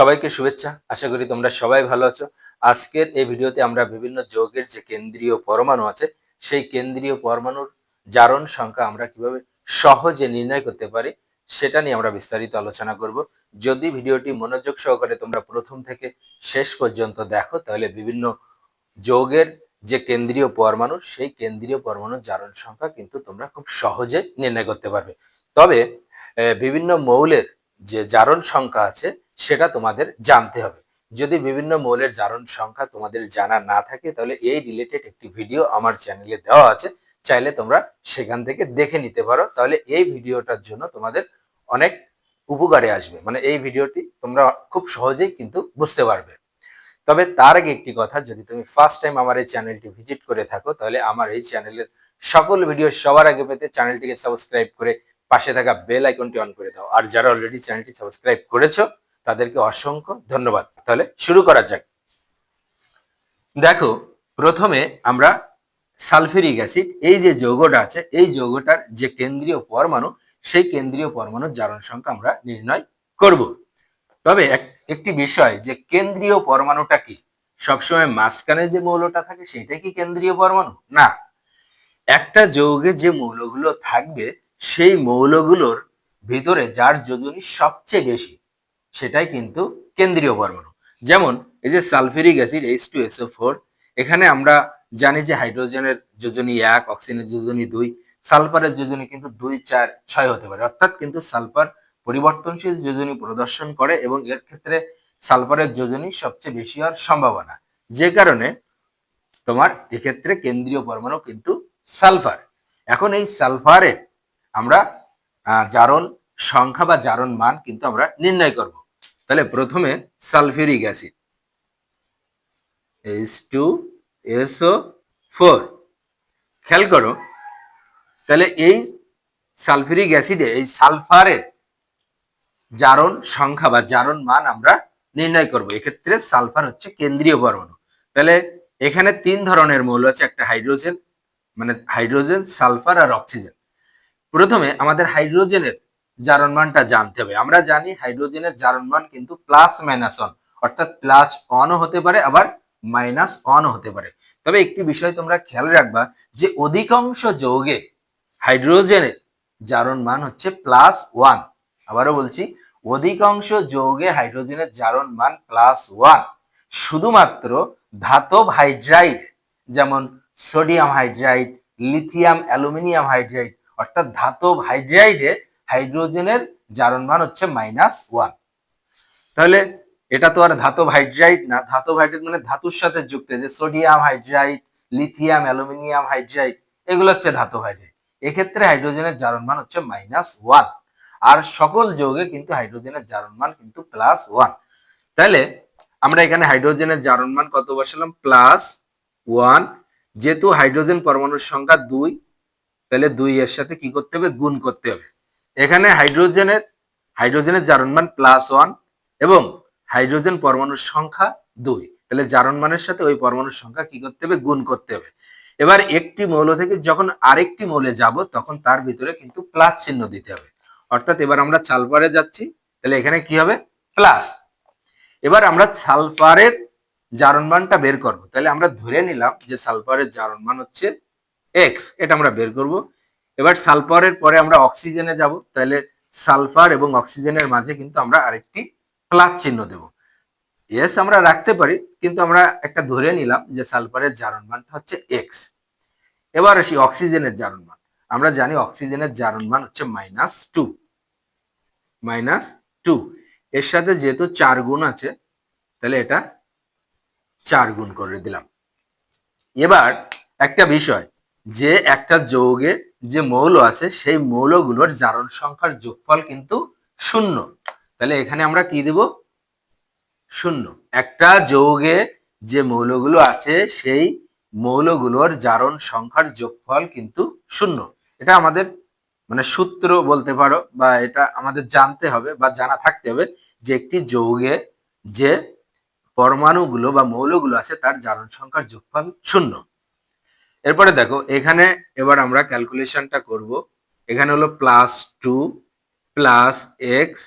সবাইকে শুভেচ্ছা। আশা করি তোমরা সবাই ভালো আছো। আজকের এই ভিডিওতে আমরা বিভিন্ন যৌগের যে কেন্দ্রীয় পরমাণু আছে, সেই কেন্দ্রীয় পরমাণুর জারণ সংখ্যা আমরা কীভাবে সহজে নির্ণয় করতে পারি, সেটা নিয়ে আমরা বিস্তারিত আলোচনা করব। যদি ভিডিওটি মনোযোগ সহকারে তোমরা প্রথম থেকে শেষ পর্যন্ত দেখো, তাহলে বিভিন্ন যৌগের যে কেন্দ্রীয় পরমাণু, সেই কেন্দ্রীয় পরমাণুর জারণ সংখ্যা কিন্তু তোমরা খুব সহজে নির্ণয় করতে পারবে। তবে বিভিন্ন মৌলের যে জারণ সংখ্যা আছে সেটা তোমাদের জানতে হবে। যদি বিভিন্ন মৌলের জারণ সংখ্যা তোমাদের জানা না থাকে, তাহলে এই রিলেটেড একটি ভিডিও আমার চ্যানেলে দেওয়া আছে। চাইলে তোমরা সেখান থেকে দেখে নিতে পারো। তাহলে এই ভিডিওটার জন্য তোমাদের অনেক উপকারে আসবে। মানে এই ভিডিওটি তোমরা খুব সহজেই কিন্তু বুঝতে পারবে। তবে তার আগে একটি কথা, যদি তুমি ফার্স্ট টাইম আমার এই চ্যানেলটি ভিজিট করে থাকো, তাহলে আমার এই চ্যানেলের সকল ভিডিও সবার আগে পেতে চ্যানেলটিকে সাবস্ক্রাইব করে পাশে থাকা বেল আইকনটি অন করে দাও। আর যারা অলরেডি চ্যানেলটি সাবস্ক্রাইব করেছ তাদেরকে অসংখ্য ধন্যবাদ। তাহলে শুরু করা যাক। দেখো, প্রথমে আমরা সালফিউরিক অ্যাসিড, এই যে যৌগটা আছে, এই যৌগটার যে কেন্দ্রীয় পরমাণু, সেই কেন্দ্রীয় পরমাণুর জারণ সংখ্যা আমরা নির্ণয় করব। তবে এক- একটি বিষয় যে কেন্দ্রীয় পরমাণুটা কি? সবসময় মাঝখানে যে মৌলটা থাকে, সেটা কি কেন্দ্রীয় পরমাণু? না। একটা যৌগে যে মৌলগুলো থাকবে, সেই মৌলগুলোর ভিতরে যার যোজনী সবচেয়ে বেশি সেটাই কিন্তু কেন্দ্রীয় পরমাণু। যেমন এই যে sulphuric acid H two SO four এখানে আমরা জানি যে হাইড্রোজেনের যোজনী এক, অক্সিজেনের যোজনী দুই, সালফারের যোজনী কিন্তু দুই, চার, ছয় হতে পারে। অর্থাৎ কিন্তু সালফার পরিবর্তনশীল যোজনী প্রদর্শন করে এবং এর ক্ষেত্রে সালফারের যোজনী সবচেয়ে বেশি হওয়ার সম্ভাবনা। যে কারণে তোমার এক্ষেত্রে কেন্দ্রীয় পরমাণু কিন্তু সালফার। এখন এই সালফারের আমরা জারণ সংখ্যা বা জারণ মান কিন্তু আমরা নির্ণয় করব। তাহলে প্রথমে sulphuric acid H two SO four খেয়াল করো, তাহলে এই সালফিউরিক অ্যাসিডে এই সালফারের জারণ সংখ্যা বা জারণ মান আমরা নির্ণয় করব। এক্ষেত্রে সালফার হচ্ছে কেন্দ্রীয় পরমাণু। তাহলে এখানে তিন ধরনের মৌল আছে, একটা হাইড্রোজেন মানে হাইড্রোজেন, সালফার আর অক্সিজেন। প্রথমে আমাদের হাইড্রোজেনের জারণ মানটা জানতে হবে। আমরা জানি হাইড্রোজেনের জারণ মান কিন্তু প্লাস মাইনাস অন অর্থাৎ প্লাস অনও হতে পারে, আবার মাইনাস অনও হতে পারে। তবে একটি বিষয় তোমরা খেয়াল রাখবা যে অধিকাংশ যৌগে হাইড্রোজেনের জারণ মান হচ্ছে প্লাস ওয়ান। আবারও বলছি, অধিকাংশ যৌগে হাইড্রোজেনের জারণ মান প্লাস ওয়ান। শুধুমাত্র ধাতব হাইড্রাইড, যেমন sodium hydride, lithium, aluminium hydride, অর্থাৎ ধাতব হাইড্রাইডে হাইড্রোজেনের জারণ মান হচ্ছে মাইনাস ওয়ান। তাহলে এটা তো আর ধাতব হাইড্রাইড না, ধাতব হাইড্রাইড মানে ধাতুর সাথে যুক্ত যে sodium hydride, lithium, aluminium hydride, এগুলো হচ্ছে ধাতব হাইড্রাইড। এক্ষেত্রে হাইড্রোজেনের জারণ মান হচ্ছে মাইনাস ওয়ান। আর সকল যৌগে কিন্তু হাইড্রোজেনের জারণ মান কিন্তু প্লাস ওয়ান। তাহলে আমরা এখানে হাইড্রোজেনের জারণ মান কত বসালাম? Plus one. যেহেতু হাইড্রোজেন পরমাণুর সংখ্যা দুই, তাহলে দুই এর সাথে কি করতে হবে? গুণ করতে হবে। এখানে হাইড্রোজেনের হাইড্রোজেনের জারণ মান প্লাস ওয়ান এবং হাইড্রোজেন পরমাণুর সংখ্যা দুই। তাহলে জারণ মানের সাথে ওই পরমাণুর সংখ্যা কি করতে হবে? গুণ করতে হবে। এবার একটি মৌল থেকে যখন আরেকটি মৌলে যাব, তখন তার ভিতরে কিন্তু প্লাস চিহ্ন দিতে হবে। অর্থাৎ এবার আমরা সালফারে যাচ্ছি, তাহলে এখানে কি হবে? প্লাস এবার আমরা সালফারের জারণ মানটা বের করব। তাহলে আমরা ধরে নিলাম যে সালফারের জারণ মান হচ্ছে এক্স এটা আমরা বের করব। এবার সালফারের পরে আমরা অক্সিজেনে যাব, তাহলে সালফার এবং অক্সিজেনের মাঝে কিন্তু আমরা আরেকটি প্লাস চিহ্ন দেব। এস আমরা রাখতে পারি, কিন্তু আমরা একটা ধরে নিলাম যে সালফারের জারণ মানটা হচ্ছে এক্স এবার আসি অক্সিজেনের জারণ মান। আমরা জানি অক্সিজেনের জারণ মান হচ্ছে মাইনাস টু মাইনাস টু এর সাথে যেহেতু চার গুণ আছে, তাহলে এটা চার গুণ করে দিলাম। এবার একটা বিষয় যে একটা যৌগে যে মৌল আছে, সেই মৌলগুলোর জারণ সংখ্যার যোগফল কিন্তু শূন্য। তাহলে এখানে আমরা কি দেব? শূন্য। একটা যৌগে যে মৌলগুলো আছে, সেই মৌলগুলোর জারণ সংখ্যার যোগফল কিন্তু শূন্য। এটা আমাদের মানে সূত্র বলতে পারো বা এটা আমাদের জানতে হবে বা জানা থাকতে হবে যে একটি যৌগে যে পরমাণুগুলো বা মৌলগুলো আছে, তার জারণ সংখ্যার যোগফল শূন্য। এরপরে দেখো, এখানে এবার আমরা ক্যালকুলেশনটা করব। এখানে হলো প্লাস টু প্লাস এক্স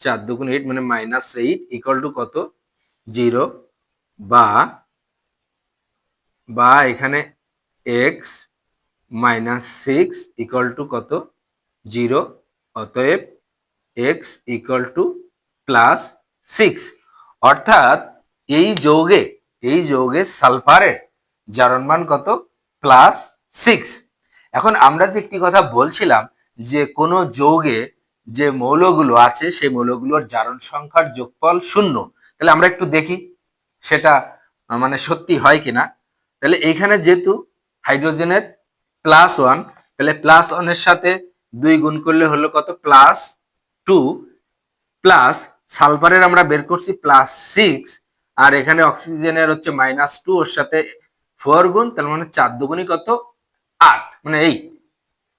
চার দুগুণ এইট মানে মাইনাস এইট ইকুয়াল টু কত? জিরো বা বা এখানে x minus six equal to কত? জিরো অতএব x equal to plus six অর্থাৎ এই যৌগে এই যৌগে সালফারের জারণ মান কত? প্লাস সিক্স এখন আমরা যে একটি কথা বলছিলাম যে কোনো যৌগে যে মৌলগুলো আছে, সেই মৌলগুলোর জারণ সংখ্যার যোগফল শূন্য। তাহলে আমরা একটু দেখি সেটা মানে সত্যি হয় কিনা। তাহলে এইখানে যেহেতু হাইড্রোজেনের প্লাস ওয়ান তাহলে প্লাস ওয়ানের সাথে দুই গুণ করলে হলো কত? প্লাস টু প্লাস সালফারের আমরা বের করছি প্লাস সিক্স আর এখানে অক্সিজেনের হচ্ছে মাইনাস টু ওর সাথে ফোর গুণ, তার মানে চার দুগুণই কত? আট। মানে এইট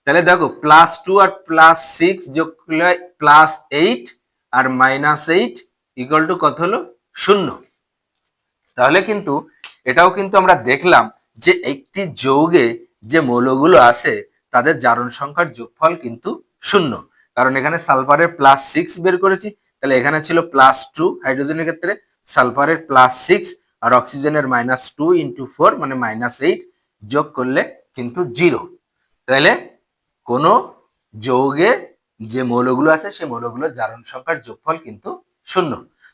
তাহলে দেখো প্লাস টু আর প্লাস সিক্স যোগ করলে প্লাস এইট আর মাইনাস এইট ইকুয়াল টু কত হলো? শূন্য। তাহলে কিন্তু এটাও কিন্তু আমরা দেখলাম যে একটি যৌগে যে মৌলগুলো আছে, তাদের জারণ সংখ্যার যোগফল কিন্তু শূন্য। কারণ এখানে সালফারের প্লাস সিক্স বের করেছি, তাহলে এখানে ছিল প্লাস টু হাইড্রোজেনের ক্ষেত্রে, সালফারের প্লাস সিক্স আর অক্সিজেনের মাইনাস টু ইন্টু ফোর মানে মাইনাস এইট যোগ করলে কিন্তু জিরো তাহলে কোনো যৌগে যে মৌলগুলো আছে, সেই মৌলগুলোর জারণ সংখ্যার যোগফল কিন্তু শূন্য।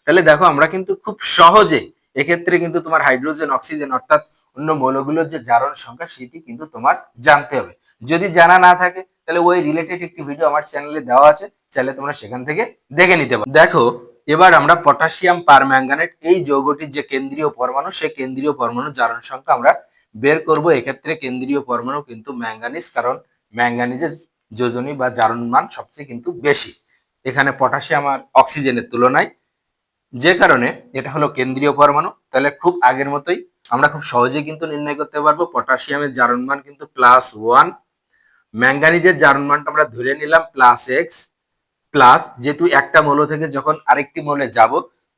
তাহলে দেখো আমরা কিন্তু খুব সহজে এক্ষেত্রে কিন্তু তোমার হাইড্রোজেন অক্সিজেন অর্থাৎ অন্য মৌলগুলোর যে জারণ সংখ্যা, সেটি কিন্তু তোমার জানতে হবে। যদি জানা না থাকে তাহলে ওই রিলেটেড একটি ভিডিও আমার চ্যানেলে দেওয়া আছে, চাইলে তোমরা সেখান থেকে দেখে নিতে পারো। দেখো এবার আমরা পটাশিয়াম পারম্যাঙ্গানেট, এই যৌগটির যে কেন্দ্রীয় পরমাণু, সেই কেন্দ্রীয় পরমাণু জারণ সংখ্যা আমরা বের করব। এক্ষেত্রে কেন্দ্রীয় পরমাণু কিন্তু ম্যাঙ্গানিজ, কারণ ম্যাঙ্গানিজের যোজনী বা জারণ মান সবচেয়ে কিন্তু বেশি। এখানে পটাশিয়াম আর অক্সিজেনের তুলনায়। যে কারণে এটা হলো কেন্দ্রীয় পরমাণু। তাহলে খুব আগের মতোই আমরা খুব সহজেই কিন্তু নির্ণয় করতে পারব, পটাশিয়ামের জারণ মান কিন্তু প্লাস ওয়ান ম্যাঙ্গানিজের জারণ মানটা আমরা ধরে নিলাম প্লাস এক্স প্লাস যেহেতু একটা মৌল থেকে যখন আরেকটি মৌলে যাব,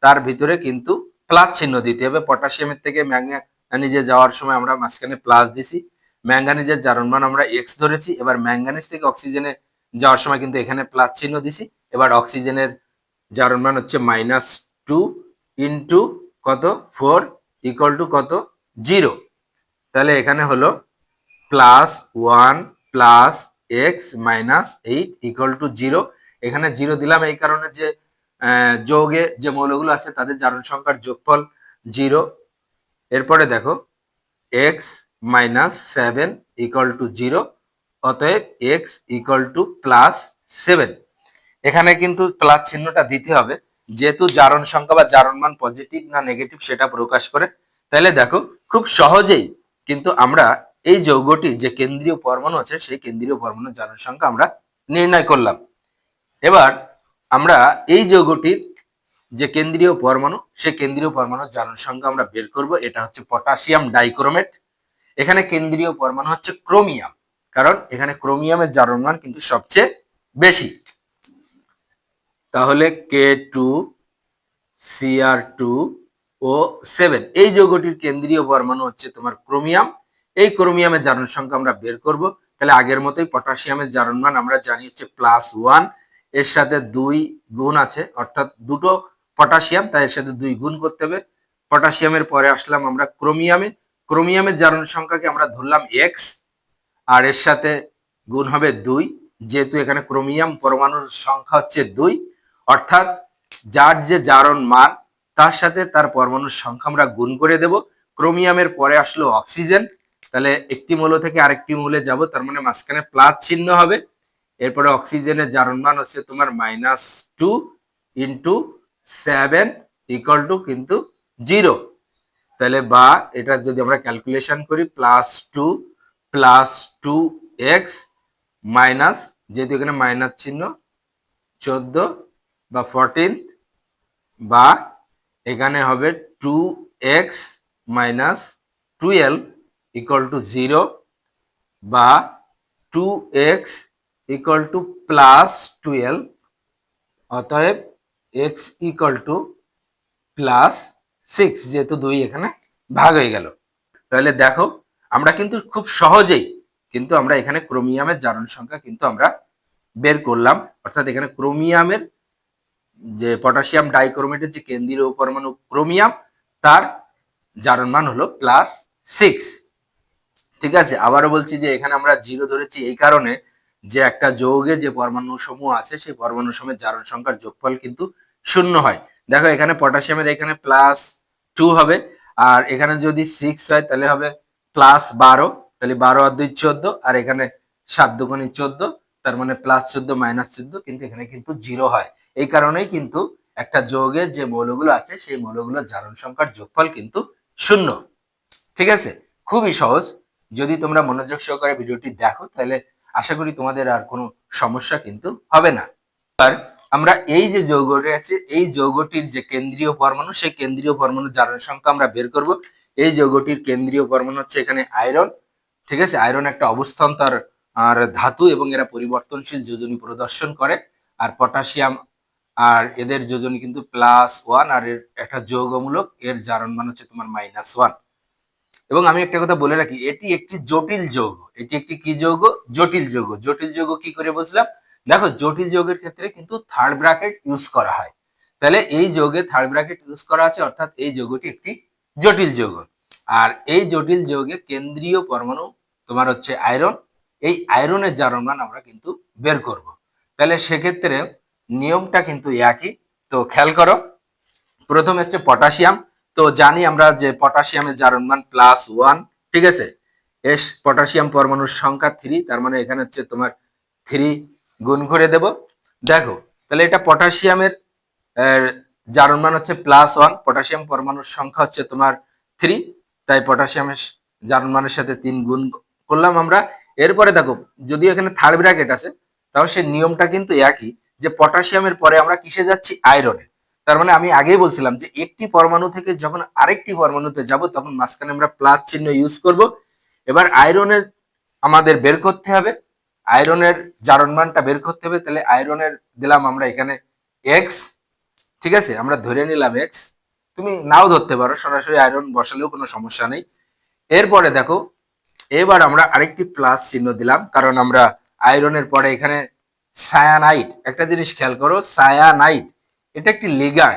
তার ভিতরে কিন্তু প্লাস চিহ্ন দিতে হবে। পটাশিয়ামের থেকে ম্যাঙ্গানিজে যাওয়ার সময় আমরা মাঝখানে প্লাস দিছি। ম্যাঙ্গানিজের জারণ মান আমরা এক্স ধরেছি। এবার ম্যাঙ্গানিজ থেকে অক্সিজেনে যাওয়ার সময় কিন্তু এখানে প্লাস চিহ্ন দিছি। এবার অক্সিজেনের জারণ মান হচ্ছে মাইনাস টু ইন্টু কত? ফোর ইকুয়াল টু কত? জিরো তাহলে এখানে হলো plus one plus x minus eight equal to zero এখানে জিরো দিলাম এই কারণে যে যৌগে যে মৌলগুলো আছে তাদের জারণ সংখ্যার যোগফল জিরো। এরপরে দেখো x minus seven equal to zero অতএব x equal to plus seven এখানে কিন্তু প্লাস চিহ্নটা দিতে হবে, যেহেতু জারণ সংখ্যা বা জারণ মান পজিটিভ না নেগেটিভ সেটা প্রকাশ করে। তাহলে দেখো, খুব সহজেই কিন্তু আমরা এই যৌগটি যে কেন্দ্রীয় পরমাণু আছে, সেই কেন্দ্রীয় পরমাণুর জারণ সংখ্যা আমরা নির্ণয় করলাম। এবার আমরা এই যৌগটির যে কেন্দ্রীয় পরমাণু, সে কেন্দ্রীয় পরমাণুর জারণ সংখ্যা আমরা বের করব। এটা হচ্ছে পটাশিয়াম ডাইক্রোমেট। এখানে কেন্দ্রীয় পরমাণু হচ্ছে ক্রোমিয়াম, কারণ এখানে ক্রোমিয়ামের জারণ মান কিন্তু সবচেয়ে বেশি। তাহলে K two CR two O seven. এই যৌগটির কেন্দ্রীয় পরমাণু হচ্ছে তোমার ক্রোমিয়াম। এই ক্রোমিয়ামের জারণ সংখ্যা আমরা বের করব। তাহলে আগের মতোই পটাশিয়ামের জারণ মান আমরা জানি হচ্ছে প্লাস ওয়ান। এর সাথে দুই গুণ আছে, অর্থাৎ দুটো পটাশিয়াম, তাই এর সাথে দুই গুণ করতে হবে। পটাশিয়ামের পরে আসলাম আমরা ক্রোমিয়ামে। ক্রোমিয়ামের জারণ সংখ্যাকে আমরা ধরলাম এক্স আর এর সাথে গুণ হবে দুই, যেহেতু এখানে ক্রোমিয়াম পরমাণুর সংখ্যা হচ্ছে দুই, অর্থাৎ যার যে জারণ মান, তার সাথে তার পরমাণুর সংখ্যা আমরা গুণ করে দেব। ক্রোমিয়ামের পরে আসলো অক্সিজেন, তাহলে একটি মৌল থেকে আরেকটি মৌলে যাব, তার মানে মাঝখানে প্লাস চিহ্ন হবে। এরপরে অক্সিজেনের জারণ মান হচ্ছে তোমার minus two into seven equal to কিন্তু জিরো তাহলে বা এটা যদি আমরা ক্যালকুলেশন করি plus two plus two x minus যেহেতু এখানে মাইনাস চিহ্ন, চোদ্দ বা ফোরটিন বা এখানে হবে two x minus twelve equal to zero বা two x equal to plus twelve অতএব x equal to plus six যেহেতু দুই এখানে ভাগ হয়ে গেল। তাহলে দেখো, আমরা কিন্তু খুব সহজেই, কিন্তু আমরা এখানে ক্রোমিয়ামের জারণ সংখ্যা কিন্তু আমরা বের করলাম। অর্থাৎ এখানে ক্রোমিয়ামের যে পটাশিয়াম ডাইক্রোমেটের যে কেন্দ্রীয় পরমাণু ক্রোমিয়াম, তার জারণ মান হলো প্লাস সিক্স ঠিক আছে? আবারও বলছি যে এখানে আমরা জিরো ধরেছি এই কারণে যে একটা যৌগে যে পরমাণু সমূহ আছে, সেই পরমাণু সমূহের জারণ সংখ্যার যোগফল কিন্তু শূন্য হয়। দেখো, এখানে পটাশিয়ামের এখানে প্লাস টু হবে, আর এখানে যদি সিক্স হয়, তাহলে হবে প্লাস বারো, তাহলে বারো আর দুই চোদ্দ, আর এখানে সাত দুগুণী চোদ্দ, তার মানে প্লাস চোদ্দ মাইনাস চোদ্দ, কিন্তু এখানে কিন্তু জিরো হয়। এই কারণেই কিন্তু একটা যৌগের যে মৌলগুলো আছে, সেই মৌলগুলোর জারণ সংখ্যার যোগফল কিন্তু শূন্য। ঠিক আছে? খুবই সহজ। যদি তোমরা মনোযোগ সহকারে ভিডিওটি দেখো, তাহলে আশা করি তোমাদের আর কোনো সমস্যা কিন্তু হবে না। আর আমরা এই যে যৌগটি আছে, এই যৌগটির যে কেন্দ্রীয় পরমাণু, সেই কেন্দ্রীয় পরমাণু জারণ সংখ্যা আমরা বের করব। এই যৌগটির কেন্দ্রীয় পরমাণু হচ্ছে এখানে আয়রন, ঠিক আছে? আয়রন একটা অবস্থান তার আর ধাতু এবং এরা পরিবর্তনশীল যোজনী প্রদর্শন করে। আর পটাশিয়াম আর এদের যোজনী কিন্তু প্লাস ওয়ান আর এর একটা যৌগমূলক, এর জারণ মান হচ্ছে তোমার মাইনাস ওয়ান এবং আমি একটা কথা বলে রাখি, এটি একটি জটিল যৌগ। এটি একটি কি যৌগ? জটিল যৌগ। জটিল যৌগ কি করে বুঝলাম? দেখো, জটিল যৌগের ক্ষেত্রে কিন্তু থার্ড ব্র্যাকেট ইউজ করা হয়। তাহলে এই যৌগে থার্ড ব্র্যাকেট ইউজ করা আছে, অর্থাৎ এই যৌগটি একটি জটিল যৌগ। আর এই জটিল যৌগে কেন্দ্রীয় পরমাণু তোমার হচ্ছে আয়রন এই আয়রনের জারণ মান আমরা কিন্তু বের করব। তাহলে সেক্ষেত্রে নিয়মটা কিন্তু একই। তো খেয়াল করো, প্রথমে হচ্ছে পটাশিয়াম তো জানি আমরা যে পটাশিয়ামের জারণ মান প্লাস ওয়ান ঠিক আছে? এস, পটাশিয়াম পরমাণুর সংখ্যা থ্রি তার মানে এখানে হচ্ছে তোমার থ্রি গুণ করে দেব। দেখো, তাহলে এটা পটাশিয়ামের জারণ মান হচ্ছে প্লাস ওয়ান পটাশিয়াম পরমাণুর সংখ্যা হচ্ছে তোমার থ্রি তাই পটাশিয়ামের জারণ মানের সাথে তিন গুণ করলাম আমরা। এরপরে দেখো যদি এখানে থার্ড ব্র্যাকেট আছে, তাহলে সেই নিয়মটা কিন্তু একই, যে পটাশিয়ামের পরে আমরা কিসে যাচ্ছি? আয়রনে তার মানে আমি আগেই বলছিলাম যে একটি পরমাণু থেকে যখন আরেকটি পরমাণুতে যাব, তখন মাঝখানে আমরা প্লাস চিহ্ন ইউজ করব। এবার আয়রনের আমাদের বের করতে হবে। আয়রনের জারণ মানটা বের করতে হবে। তাহলে আয়রনের দিলাম আমরা এখানে এক্স ঠিক আছে? আমরা ধরে নিলাম এক্স তুমি নাও ধরতে পারো, সরাসরি আয়রন বসালেও কোনো সমস্যা নেই। এরপরে দেখো, এবার আমরা আরেকটি প্লাস চিহ্ন দিলাম, কারণ আমরা আয়রনের পরে এখানে সায়ানাইট একটা জিনিস খেয়াল করো সায়ানাইট এটা একটি লিগার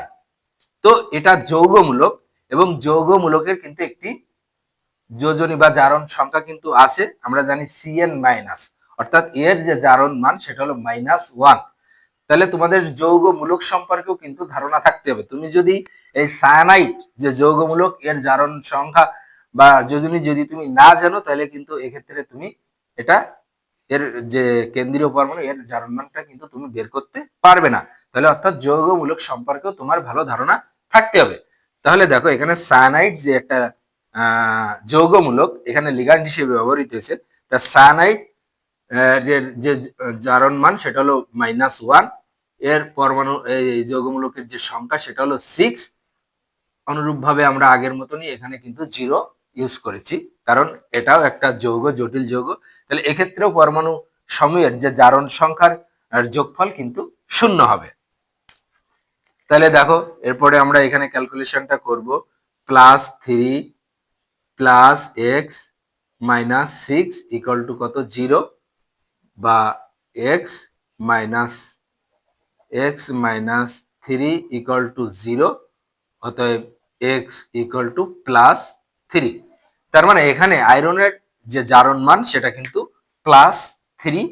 তো এটা যৌগমূলক এবং যৌগমূলকের কিন্তু একটি যোজনী বা জারণ সংখ্যা কিন্তু আছে। আমরা জানি সিএন মাইনাস অর্থাৎ এর যে জারণ মান সেটা হলো মাইনাস ওয়ান তাহলে তোমাদের যৌগমূলক সম্পর্কেও কিন্তু ধারণা থাকতে হবে। তুমি যদি এই সায়ানাইট যে যৌগমূলক, এর জারণ সংখ্যা বা যোজনী যদি তুমি না জানো, তাহলে কিন্তু এক্ষেত্রে তুমি এটা এর যে কেন্দ্রীয় পরমাণু এর জারণ মানটা কিন্তু তুমি বের করতে পারবে না। তাহলে অর্থাৎ যৌগমূলক সম্পর্কেও তোমার ভালো ধারণা থাকতে হবে। তাহলে দেখো এখানে সায়ানাইট যে একটা যৌগমূলক এখানে লিগান্ড হিসেবে ব্যবহৃত হয়েছে। তা সায়ানাইট যে জারণ মান সেটা হলো মাইনাস ওয়ানের পরমাণু, এই যৌগমূলকের যে সংখ্যা সেটা হলো সিক্স অনুরূপভাবে আমরা আগের মতনই এখানে কিন্তু জিরো ইউজ করেছি। কারণ এটাও একটা যৌগ, জটিল যৌগ। তাহলে এক্ষেত্রেও পরমাণু সময়ের যে জারণ সংখ্যার যোগফল কিন্তু শূন্য হবে। তাহলে দেখো, এরপরে আমরা এখানে ক্যালকুলেশনটা করব। Plus three plus x minus six equal to কত? জিরো বা x minus x minus three equal to zero অতএব x equal to plus three তার মানে এখানে আয়রনের যে জারণ মান, সেটা কিন্তু প্লাস থ্রি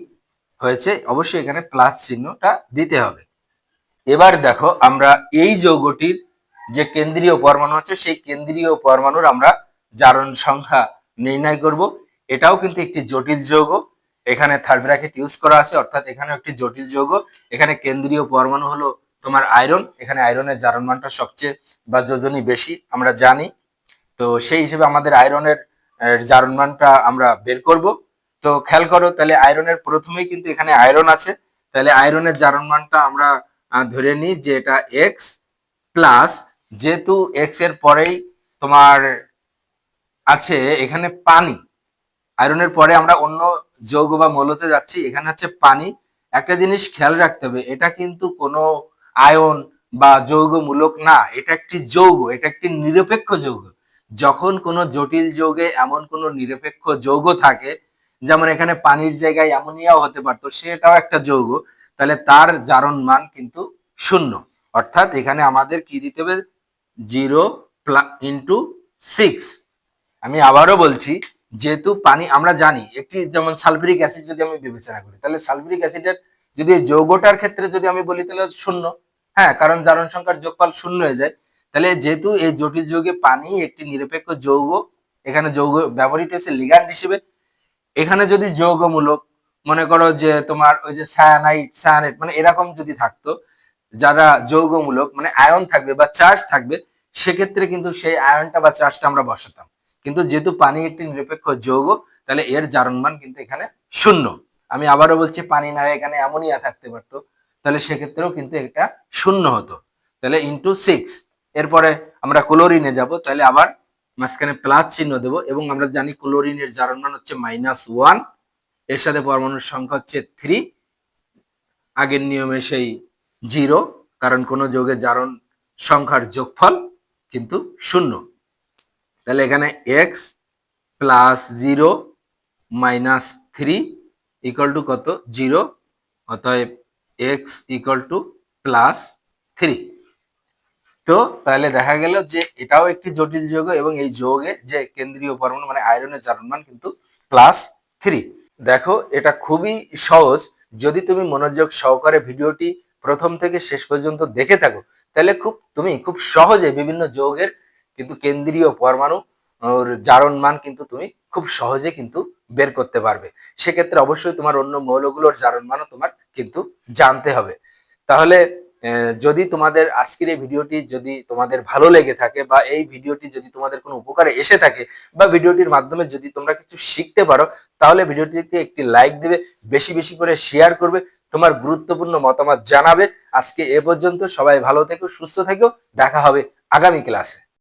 হয়েছে। অবশ্যই এখানে প্লাস চিহ্নটা দিতে হবে। এবার দেখো, আমরা এই যৌগটির যে কেন্দ্রীয় পরমাণু আছে, সেই কেন্দ্রীয় পরমাণুর আমরা জারণ সংখ্যা নির্ণয় করব। এটাও কিন্তু একটি জটিল যৌগ। এখানে থার্ড ব্র্যাকেট ইউজ করা আছে, অর্থাৎ এখানে একটি জটিল যৌগ। এখানে কেন্দ্রীয় পরমাণু হলো তোমার আয়রন এখানে আয়রনের জারণ মানটা সবচেয়ে বা যোজনী বেশি, আমরা জানি। তো সেই হিসেবে আমাদের আয়রনের জারণ মানটা আমরা বের করব। তো খেয়াল করো, তাহলে আয়রনের প্রথমেই কিন্তু এখানে আয়রন আছে। তাহলে আয়রনের জারণ মানটা আমরা ধরে নিই যে এটা এক্স প্লাস যেহেতু এক্সের পরেই তোমার আছে এখানে পানি। আয়রনের পরে আমরা অন্য যৌগ বা মৌলতে যাচ্ছি, এখানে হচ্ছে পানি। একটা জিনিস খেয়াল রাখতে হবে, এটা কিন্তু কোনো আয়ন বা যৌগমূলক না, এটা একটি যৌগ, এটা একটি নিরপেক্ষ যৌগ। যখন কোনো জটিল যোগে এমন কোনো নিরপেক্ষ যৌগ থাকে, যেমন এখানে পানির জায়গায় অ্যামোনিয়াও হতে পারতো সেটাও একটা যৌগ, তাহলে তার জারণ মান কিন্তু শূন্য। অর্থাৎ এখানে আমাদের কি দিতে হবে? Zero into six. আমি আবারও বলছি, যেহেতু পানি, আমরা জানি, একটি যেমন সালফিউরিক অ্যাসিড যদি আমি বিবেচনা করি, তাহলে সালফিউরিক অ্যাসিডের যদি যৌগটার ক্ষেত্রে যদি আমি বলি, তাহলে শূন্য। হ্যাঁ কারণ জারণ সংখ্যার যোগফল শূন্য হয়ে যায়। তাহলে যেহেতু এই জটিল যৌগে পানি একটি নিরপেক্ষ যৌগ, এখানে যৌগ ব্যবহৃত হয়েছে লিগান্ড হিসেবে, এখানে যদি যৌগমূলক, মনে করো যে তোমার ওই যে সায়ানাইট সায়ানাইট মানে এরকম যদি থাকতো, যারা যৌগমূলক মানে আয়ন থাকবে বা চার্জ থাকবে, সেক্ষেত্রে কিন্তু সেই আয়নটা বা চার্জটা আমরা বসাতাম। কিন্তু যেহেতু পানি একটি নিরপেক্ষ যৌগ, তাহলে এর জারণ মান কিন্তু এখানে শূন্য। আমি আবারও বলছি, পানি না এখানে অ্যামোনিয়া থাকতে পারতো, তাহলে সেক্ষেত্রেও কিন্তু এটা শূন্য হতো। তাহলে ইন্টু সিক্স এরপরে আমরা ক্লোরিনে যাব, তাহলে আবার মাঝখানে প্লাস চিহ্ন দেব এবং আমরা জানি ক্লোরিনের জারণ মান হচ্ছে মাইনাস ওয়ানের সাথে পরমাণুর সংখ্যা হচ্ছে থ্রি আগের নিয়মে সেই জিরো কারণ কোনো যোগের জারণ সংখ্যার যোগফল কিন্তু শূন্য। তাহলে এখানে x plus zero minus three equal to কত? জিরো অতএব x equal to plus three তো তাহলে দেখা গেল যে এটাও একটি জটিল যৌগ এবং এই যৌগের যে কেন্দ্রীয় পরমাণু মানে আয়রনের জারণ মান কিন্তু প্লাস থ্রি দেখো, এটা খুবই সহজ। যদি তুমি মনোযোগ সহকারে ভিডিওটি প্রথম থেকে শেষ পর্যন্ত দেখে থাকো, তাহলে খুব, তুমি খুব সহজে বিভিন্ন যৌগের কিন্তু কেন্দ্রীয় পরমাণু জারণ মান কিন্তু তুমি খুব সহজে কিন্তু বের করতে পারবে। সেক্ষেত্রে অবশ্যই তোমার অন্য মৌলগুলোর জারণ মানও তোমার কিন্তু জানতে হবে। তাহলে যদি তোমাদের আজকের এই ভিডিওটি যদি তোমাদের ভালো লেগে থাকে বা এই ভিডিওটি যদি তোমাদের কোনো উপকারে এসে থাকে বা ভিডিওটির মাধ্যমে যদি তোমরা কিছু শিখতে পারো, তাহলে ভিডিওটিকে একটি লাইক দেবে, বেশি বেশি করে শেয়ার করবে, তোমার গুরুত্বপূর্ণ মতামত জানাবে। আজকে এ পর্যন্ত সবাই ভালো থেকো, সুস্থ থেকো, দেখা হবে আগামী ক্লাসে